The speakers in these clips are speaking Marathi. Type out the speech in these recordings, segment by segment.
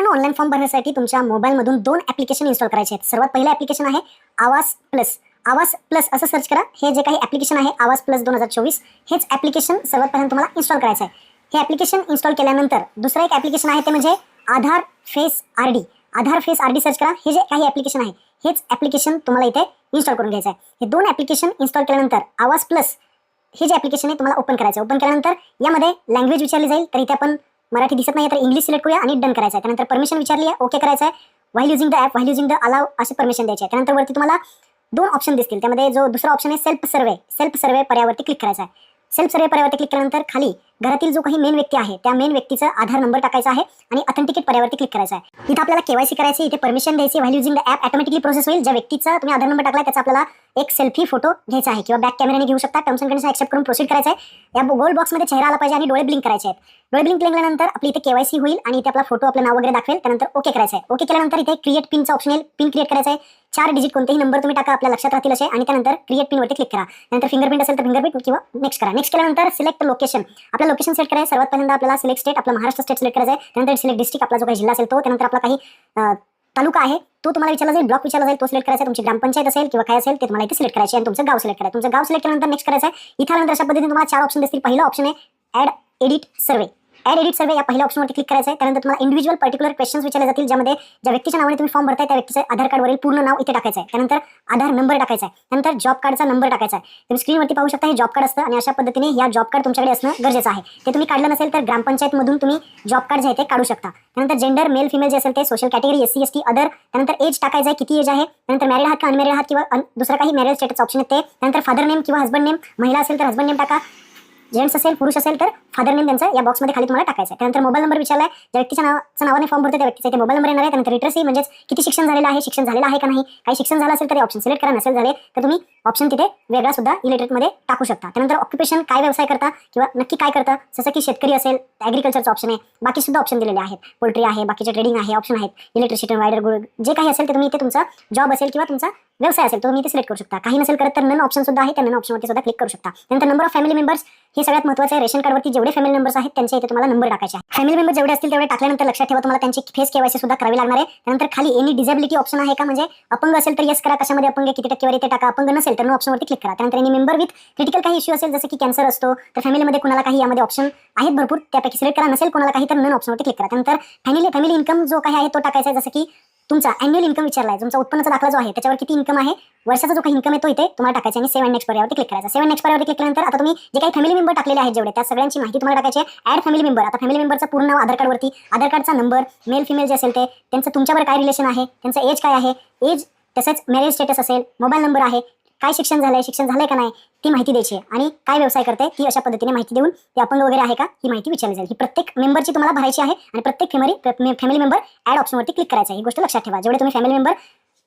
मित्रांनो ऑनलाईन फॉर्म भरण्यासाठी तुमच्या मोबाईलमधून दोन ॲप्लिकेशन इन्स्टॉल करायचे आहेत. सर्वात पहिलं ॲप्लिकेशन आहे आवाज प्लस आवाज प्लस असं सर्च करा. हे जे काही ॲप्लिकेशन आहे आवाज प्लस दोन हजार चोवीस हेच ॲप्लिकेशन सर्वात पहिल्यांदा तुम्हाला इन्स्टॉल करायचं आहे. हे ॲप्लिकेशन इन्स्टॉल केल्यानंतर दुसरं एक ॲप्लिकेशन आहे ते म्हणजे Aadhaar face R D. Aadhaar face R D search करा. हे जे काही ॲप्लिकेशन आहे हेच ॲप्लिकेशन तुम्हाला इथे इन्स्टॉल करून घ्यायचं आहे. हे दोन ॲप्लिकेशन इन्स्टॉल केल्यानंतर आवाज प्लस हे जे ॲप्लिकेशन आहे तुम्हाला ओपन करायचं ओपन केल्यानंतर यामध्ये लँग्वेज विचारली जाईल. तर इथे आपण मराठी दिसत नाही तर इंग्लिश सिलेक्ट करूया आणि डन करायचं आहे त्यानंतर परमिशन विचारली आहे ओके करायचं आहे while using the app while using the allow असे परमिशन द्यायचे आहे. त्यानंतर वरती तुम्हाला दोन ऑप्शन दिसतील. त्यामध्ये जो दुसरा ऑप्शन आहे सेल्फ सर्वे सेल्फ सर्वे पर्यावरती क्लिक करायचा आहे सेल्फ सर्वे पर्यावरती क्लिक केल्यानंतर खाली घरातील जो काही मेन व्यक्ती आहे त्या मेन व्यक्तीचा आधार नंबर टाकायचा आहे आणि ऑथेंटिकेट पर्यावरती क्लिक करायचा आहे. इथं आपल्याला केवायसी करायची इथे परमिशन द्यायची while using the app automatically process होईल. ज्या व्यक्तीचा तुम्ही आधार नंबर टाकला त्याचा आपल्याला एक सेल्फी फोटो घ्यायचा आहे किंवा बॅक कॅमेराने घेऊ शकता. टर्म्स अँड कंडिशन ऍक्सेप्ट करून प्रोसीड करायचं आहे. या गोल बॉक्समध्ये चेहरा आला पाहिजे आणि डोळे ब्लिंक करायचे आहेत. डोळे ब्लिंक केल्यानंतर आपली इथे केवायसी होईल आणि इथे आपला फोटो आपलं नाव वगैरे दाखवेल. त्यानंतर ओके करायचं आहे. ओके केल्यानंतर इथे क्रिएट पिनचा ऑप्शन येईल. पिन क्रिएट करायचं आहे. चार डिजिट कोणतेही नंबर तुम्ही टाका आपल्या लक्षात राहतील असे. आणि त्यानंतर क्रिएट पिनवरती क्लिक करा. नंतर फिंगरप्रिंट असेल तर फिंगरप्रिंट किंवा नेक्स्ट करा. नेक्स्ट केल्यानंतर सिलेक्ट लोकेशन आपलं लोकेशन सेट करायचं सर्वात पहिल्यांदा आपल्याला सिलेक्ट स्टेट आपला महाराष्ट्र स्टेट सिलेक्ट करायचं आहे. त्यानंतर सिलेक्ट डिस्ट्रिक्ट आपला जो काही जिल्हा असेल तो. त्यानंतर आपला काही तालुका आहे तो तुम्हाला विचारला जाईल ब्लॉक विचारला जाईल तो सिलेक्ट करायचा तुमची ग्रामपंचायत असेल किंवा काय असेल ते तुम्हाला इथे सिलेक्ट करायचे आहे आणि तुमचं गाव सिलेक्ट करायचं तुमचं गाव सिलेक्ट केल्यानंतर नेक्स्ट करायचं आहे. इथं नंतर अशा पद्धतीने तुम्हाला चार ऑप्शन दिसतील. पहिलं ऑप्शन आहे add edit survey add edit survey या पहिल्या ऑप्शनवरती क्लिक करायचं आहे त्यानंतर तुम्हाला इंडिव्हिज्युअल पर्टिक्युलर क्वेश्चन्स विचारले जातील ज्यामध्ये ज्या व्यक्तीच्या नावाने तुम्ही फॉर्म भरताय त्या व्यक्तीचं आधार कार्डवरील पूर्ण नाव इथे टाकायचं आहे त्यानंतर आधार नंबर टाकायचा आहे त्यानंतर जॉब कार्डचा नंबर टाकायचा आहे तुम्ही स्क्रीनवरती पाहू शकता हे जॉब कार्ड असतं आणि अशा पद्धतीने या जॉब कार्ड तुमच्याकडे असणं गरजेचं आहे. ते तुम्ही काढलं नसेल तर ग्रामपंचायतमधून तुम्ही जॉब कार्ड जे आहे ते काढू शकता. त्यानंतर जेंडर मेल फिमेल जे असेल ते social category S C S T other त्यानंतर एज टाकायचं आहे किती एज आहे. त्यानंतर मॅरिड आहात का अनमॅरिड आहात किंवा दुसरा काही मॅरेज स्टेटस ऑप्शन येते त्यानंतर फादर नेम किंवा हस्बंड नेम महिला असेल तर हस्बंड नेम टाका. जेंट्स असेल पुरुष असेल तर फादर नेम त्यांचा या बॉक्समध्ये खाली तुम्हाला टाकायचं आहे त्यानंतर मोबाईल नंबर विचारला आहे ज्या व्यक्तीच्या नावाचं नावाने फॉर्म भरतो त्या व्यक्तीचा इथे मोबाईल नंबर येणार आहे. त्यानंतर लिटरसी म्हणजेच किती शिक्षण झालेलं आहे शिक्षण झालेलं आहे का नाही काही शिक्षण झालं असेल तर ते ऑप्शन सिलेक्ट करा. नसेल झाले तर तुम्ही ऑप्शन तिथे वेगळा सुद्धा इलेक्ट्रिकमध्ये टाकू शकता. त्यानंतर ऑक्युपेशन काय व्यवसाय करता किंवा नक्की काय करता जसं की शेतकरी असेल ॲग्रिकल्चरचं ऑप्शन आहे. बाकी सुद्धा ऑप्शन दिलेले आहेत. पोल्ट्री आहे बाकीचे ट्रेडिंग आहे ऑप्शन आहेत. इलेक्ट्रिसिटी वायडर गुड जे काही असेल ते तुम्ही इथे तुमचा जॉब असेल किंवा तुमचा व्यवसाय असेल तुम्ही इथे सिलेक्ट करू शकता. काही नसेल करत तर नन ऑप्शन सुद्धा आहे. त्या नन ऑप्शनवरती सुद्धा क्लिक करू शकता. त्यानंतर नंबर ऑफ फॅमिली मेंबर्स हे सगळ्यात महत्त्वाचं आहे. रेशन कार्डवरती जेवढे फॅमिली मेंबर्स आहेत त्यांच्या इथे तुम्हाला नंबर टाकायचे आहे फॅमिली मेंबर जेवढे असतील तेवढे टाकल्यानंतर लक्षात ठेवा तुम्हाला त्यांची फेस केवायसी सुद्धा करावी लागणार आहे. त्यानंतर खाली एनी डिझेबिलिटी ऑप्शन आहे का? म्हणजे अपंग असेल तर येस करा. कशामध्ये अपंग किती टक्केवर ते टाका. अपंग नसेल तर नो ऑप्शनवरती क्लिक करा. त्यानंतर एनी मेंबर विथ क्रिटिकल काही इश्यू असेल जसं की कॅन्सर असतो तर फॅमिलीमध्ये कुणाला काही यामध्ये ऑप्शन आहेत भरपूर. त्यापैकी सिलेक्ट करा. नसेल कोणाला काही तर नन ऑप्शनवरती क्लिक करा. त्यानंतर फॅमिली फॅमिली इन्कम जो काही आहे तो टाकायचा आहे. जसं की तुमचा अॅन्युअल इन्कम विचारला आहे तुमचा उत्पन्नाचा दाखला जो आहे त्याच्यावर किती इन्कम आहे? वर्षाचा जो काही इन्कम आहे तो इथे तुम्हाला टाकायचा आणि सेवन नेक्स्ट पर्यावरती क्लिक करायचा. सेवन नेक्स्ट पर्यावरती क्लिक केल्यानंतर आता तुम्ही जे काही फॅमिली मेंबर टाकलेले आहेत जेवढे त्या सगळ्यांची माहिती तुम्हाला टाकायची आहे. ॲड फॅमिली मेंबर आता फॅमिली मेंबरचा पूर्ण नाव आधार कार्डवरती आधार कार्डचा नंबर मेल फिमेल जे असेल ते त्यांचं तुमच्यावर काय रिलेशन आहे? त्यांचं एज काय आहे? एज तसेच मॅरेज स्टेटस असेल मोबाईल नंबर आहे काय शिक्षण झालंय शिक्षण झालंय का नाही ती माहिती द्यायची आहे. आणि काय व्यवसाय करते ती अशा पद्धतीने माहिती देऊन ते अपंग वगैरे आहे का ही माहिती विचारली जाईल. ही प्रत्येक मेंबरची तुम्हाला भरायची आहे आणि प्रत्येक फॅमिली फॅमिली मेंबर ॲड ऑप्शनवरती क्लिक करायचं आहे. ही गोष्ट लक्षात ठेवा. जेवढे तुम्ही फॅमिली मेंबर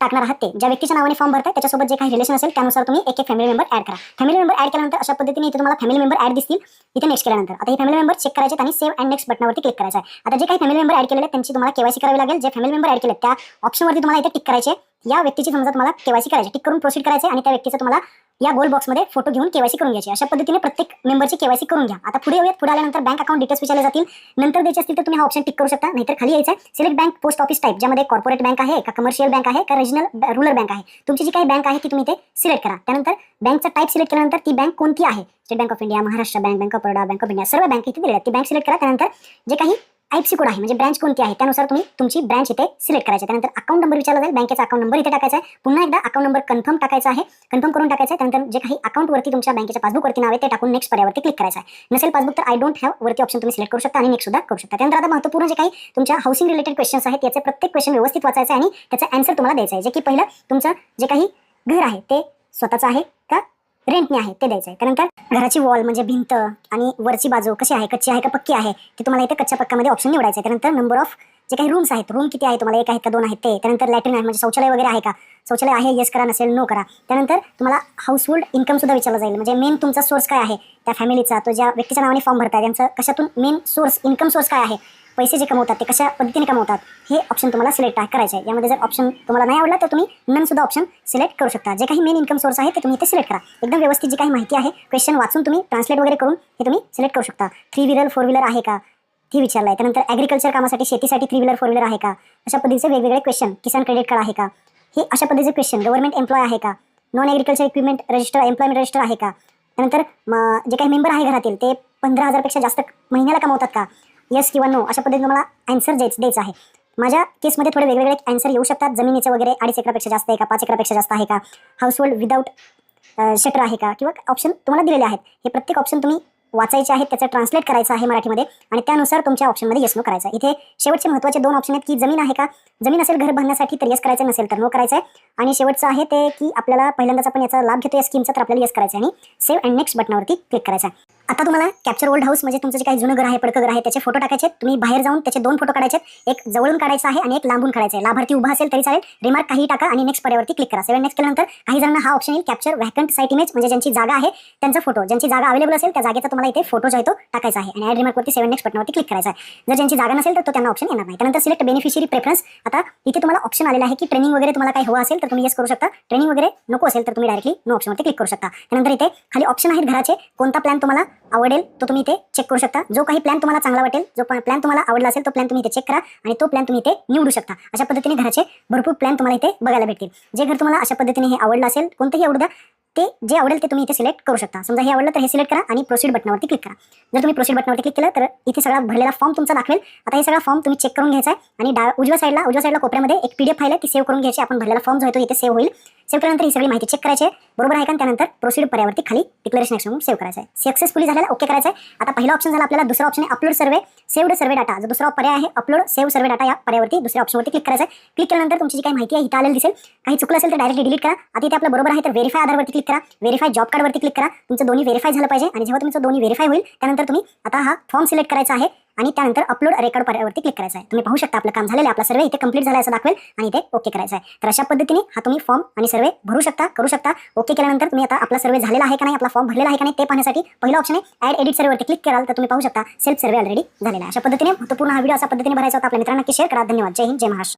टाकणार आहात ते ज्या व्यक्तीच्या नावाने फॉर्म भरताय त्याच्यासोबत जे काही रिलेशन असेल त्यानुसार तुम्ही एक एक फॅमिली मेंबर ॲड करा. फॅमिली मेंबर ॲड केल्यानंतर अशा पद्धतीने इथे तुम्हाला फॅमिली मेंबर ॲड दिसतील इथे नेक्स्ट केल्यानंतर. आता हे फॅमिली मेंबर चेक करायचे आणि सेव्ह अँड नेक्स्ट बटनावरती क्लिक करायचं आहे. आता जे काही फॅमिली मेंबर ॲड केलेले त्यांची तुम्हाला केवायसी करावी लागेल. जे फॅमिली मेंबर ॲड केले त्या ऑप्शनवरती तुम्हाला इथे टिक करायचे या व्यक्तीची समजा तुम्हाला केवायसी करायची. टिक करून प्रोसीड करायचे आणि त्या व्यक्तीचा तुम्हाला या गोल बॉक्समध्ये फोटो घेऊन केवायसी करून घ्यायची. अशा पद्धतीने प्रत्येक मेंबरची केवायसी करून घ्या. आता पुढे येऊयात. पुढे आल्यानंतर बँक अकाउंट डिटेल्स विचारले जातील. नंतर द्यायचे असतील तर तुम्ही हा ऑप्शन टिक करू शकता. नाहीतर खाली यायचं आहे select bank post office type ज्यामध्ये कॉर्पोरेट बँक आहे का कमर्शियल बँक आहे का रिजनल रुरल बँक आहे. तुमची जी काही बँक आहे ती तुम्ही ते सिलेक्ट करा. त्यानंतर बँकचा टाईप सिलेक्ट केल्यानंतर ती बँक कोणती आहे? State Bank of India Maharashtra bank bank of Baroda bank of India सर्व बँक इथे दिल्या ती बँक सिलेक्ट करा. त्यानंतर जे काही आयपसी कोड आहे. म्हणजे ब्रँच कोणती आहे? त्यानुसार तुम्ही तुमची ब्रँच इथे सिलेक्ट करायची. त्यानंतर अकाउंट नंबर विचारला जाईल. बँकेचा अकाउंट नंबर इथे टाकायचा आहे. पुन्हा एकदा अकाउंट नंबर कन्फर्म टाकायचा आहे. कन्फर्म करून टाकायचा आहे. त्यानंतर जे काही अकाउंटवरती तुमच्या बँकेच्या पासबुकवरती नाव आहे ते टाकून नेक्स्ट पर्यावरती क्लिक करायचं आहे. नसेल पासबुक तर आय डोंट हॅव वरती ऑप्शन तुम्ही सिलेक्ट करू शकता आणि नेक्स्ट सुद्धा करू शकता. त्यानंतर आता महत्त्वपूर्ण जे काही तुमच्या हाऊसिंग रिलेटेड क्वेश्चन्स आहेत त्याचे प्रत्येक क्वेश्चन व्यवस्थित वाचायचं आहे आणि त्याचा आन्सर तुम्हाला द्यायचा आहे. जे की पहिलं तुमचं जे काही घर आहे ते स्वतःचं आहे का रेंटने आहे ते द्यायचं आहे. त्यानंतर घराची वॉल म्हणजे भिंत आणि वरची बाजू कशी आहे कच्ची आहे का पक्की आहे ते तुम्हाला इथे कच्च्या पक्कामध्ये ऑप्शन निवडायचं आहे. त्यानंतर नंबर ऑफ जे काही रूम्स आहेत रूम किती आहे तुम्हाला एक आहेत का दोन आहेत ते. त्यानंतर लॅट्रिन आहे म्हणजे शौचालय वगैरे आहे का? शौचालय आहे येस करा नसेल नो करा. त्यानंतर तुम्हाला हाऊसहोल्ड इन्कम सुद्धा विचारला जाईल. म्हणजे मेन तुमचा सोर्स काय आहे? त्या फॅमिलीचा तो ज्या व्यक्तीच्या नावाने फॉर्म भरताय त्यांचं कशातून मेन सोर्स इन्कम सोर्स काय आहे? पैसे जे कमवतात ते कशा पद्धतीने कमवतात हे ऑप्शन तुम्हाला सिलेक्ट करायचे आहे. यामध्ये जर ऑप्शन तुम्हाला नाही आवडला तर तुम्ही नन सुद्धा ऑप्शन सिलेक्ट करू शकता. जे काही मेन इन्कम सोर्स आहे ते तुम्ही इथे सिलेक्ट करा. एकदम व्यवस्थित जी काही माहिती आहे क्वेश्चन वाचून तुम्ही ट्रान्सलेट वगैरे करून हे तुम्ही सिलेक्ट करू शकता. थ्री व्हीलर फोर व्हीलर आहे का? हे विचारलं आहे त्यानंतर ॲग्रिकल्चर कामासाठी शेतीसाठी थ्री व्हीलर फोर व्हीलर आहे का? अशा पद्धतीचे वेगवेगळे क्वेश्चन किसान क्रेडिट कार्ड आहे का? हे अशा पद्धतीचे क्वेश्चन गव्हर्नमेंट एम्प्लॉय आहे का? Non agriculture equipment register employment register आहे का? त्यानंतर जे काही मेंबर आहे घरातील ते पंधरा हजारपेक्षा जास्त महिन्याला कमवतात का? येस किंवा नो अशा पद्धतीने तुम्हाला आन्सर द्यायचं द्यायचं आहे. माझ्या केसमध्ये थोडे वेगवेगळे अन्सर येऊ शकतात. जमिनीचे वगैरे अडीच एकरापेक्षा जास्त आहे का पाच एकरापेक्षा जास्त आहे का हाऊसहोल्ड विदाऊट शटर आहे का? किंवा ऑप्शन तुम्हाला दिलेले आहेत. हे प्रत्येक ऑप्शन तुम्ही वाचायचे आहेत त्याचं ट्रान्सलेट करायचं आहे मराठीमध्ये आणि त्यानुसार तुमच्या ऑप्शनमध्ये येस नो करायचं आहे. इथे शेवटचे महत्त्वाचे दोन ऑप्शन आहेत की जमीन आहे का? जमीन असेल घर बांधण्यासाठी तर येस करायचं नसेल तर नो करायचं आहे. आणि शेवटचं आहे ते की आपल्याला पहिल्यांदाच आपण याचा लाभ घेतो या स्कीमचा तर आपल्याला येस करायचं आहे आणि सेव्ह अँड नेक्स्ट बटनावरती क्लिक करायचं आहे. आता तुम्हाला कॅप्चर ओल्ड हाऊस म्हणजे तुमचं जे काही जुनं घर आहे पडकं घर आहे त्याचे फोटो टाकायचे तुम्ही बाहेर जाऊन त्याचे दोन फोटो काढायचे एक जवळून काढायचा आहे आणि एक लांबून काढायचा आहे. लाभार्थी उभा असेल तरी चालेल. रिमार्क काही टाका आणि नेक्स्ट पर्यावरती क्लिक करा. सेवन नेक्स्ट केल्यानंतर काही जणांना हा ऑप्शन येईल. कॅप्चर व्हॅकंट साईट इमेज म्हणजे ज्यांची जागा आहे त्यांचा फोटो ज्यांची जागा अवेलेबल असेल त्या जागेचा तुम्हाला इथे फोटो जो आहे तो टाकायचा आहे. आणि ॲड रिमार्कवरती सेवन नेक्स्ट बटनावरती क्लिक करायचा आहे. जर ज्यांची जागा नसेल तर तो त्यांना ऑप्शन येणार नाही. त्यानंतर सिलेक्ट बेनिफिशियरी प्रेफरन्स आता इथे तुम्हाला ऑप्शन आलेला आहे की ट्रेनिंग वगैरे तुम्हाला काही हवं असेल तर तुम्ही येस करू शकता. ट्रेनिंग वगैरे नको असेल तर तुम्ही डायरेक्टली नो ऑप्शनवरती क्लिक करू शकता. त्यानंतर इथे खाली ऑप्शन आहेत घराचे. कोणता प्लॅन तुम्हाला आवडेल तो तुम्ही इथे चेक करू शकता. जो काही प्लॅन तुम्हाला चांगला वाटेल जो प्लॅन तुम्हाला आवडला असेल तो प्लॅन तुम्ही इथे चेक करा आणि तो प्लॅन तुम्ही इथे निवडू शकता. अशा पद्धतीने घराचे भरपूर प्लॅन तुम्हाला इथे बघायला भेटतील. जे घर तुम्हाला अशा पद्धतीने हे आवडलं असेल कोणतंही आवडू द्या ते जे आवडेल ते तुम्ही इथे सिलेक्ट करू शकता. समजा हे आवडलं तर हे सिलेक्ट करा आणि प्रोसीड बटनावरती क्लिक करा. जर तुम्ही प्रोसीड बटनावरती क्लिक केलं तर इथे सगळा भरलेला फॉर्म तुमचा दाखवेल. आता हे सगळा फॉर्म तुम्ही चेक करून घ्यायचा आहे आणि डा उजव्या साईडला उजव्या साईडला कोपऱ्यामध्ये एक पीडीएफ फाईल आहे ती सेव्ह करून घ्यायची. आपण भरलेला फॉर्म जो आहे तो इथे सेव्ह होईल. सेव्ह केल्यानंतर ही सगळी माहिती चेक करायची आहे. बरोबर आहे का? त्यानंतर प्रोसीड पर्यावरती खाली डिक्लेरेशन म्हणून सेव्ह करायचं आहे. सक्सेसफुली झालेला ओके करायचं आहे. आता पहिला ऑप्शन झाला आपल्याला दुसरा ऑप्शन आहे upload survey saved survey data जो दुसरा पर्याय आहे अपलोड सेव्ह सर्वे डाटा या पर्यावरती दुसऱ्या ऑप्शनवरती क्लिक करायचं आहे. क्लिक केल्यानंतर तुमची जी काही माहिती आहे इथं आलेली दिसेल. काही चुकलं असेल तर डायरेक्टली डिलीट करा. आता इथे आपलं बरोबर आहे तर व्हेरीफाय आधारवरती क्लिक करा. व्हेरीफाय जॉब कार्डवरती क्लिक करा. तुमचं दोन्ही व्हेरीफाय झालं पाहिजे. आणि जेव्हा तुमचं दोन्ही व्हेरीफाय होईल त्यानंतर तुम्ही आता हा फॉर्म सिलेक्ट करायचा आहे. आणि त्यानंतर अपलोड रेकॉर्ड पर्यावरती क्लिक करायचं आहे. तुम्ही पाहू शकता आपलं काम झालेलं आपला सर्वे इथे कंप्लीट झाला असं दाखवेल आणि इथे ओके करायचं आहे. तर अशा पद्धतीने हा तुम्ही फॉर्म आणि सर्वे भरू शकता करू शकता. ओके केल्यानंतर तुम्ही आता आपला सर्वे झालेला आहे का नाही आपला फॉर्म भरलेला आहे का नाही ते पाहण्यासाठी पहिला ऑप्शन आहे ॲड एडिट सर्वेवरती क्लिक कराल. तर तुम्ही पाहू शकता सेल्फ सर्वे ऑलरेडी झालेला आहे. अशा पद्धतीने महत्त्वपूर्ण हा व्हिडिओ अशा पद्धतीने भरायचा होता. आपल्या मित्रांना नक्की शेअर करा. धन्यवाद. जय हिंद जय महाराष्ट्र.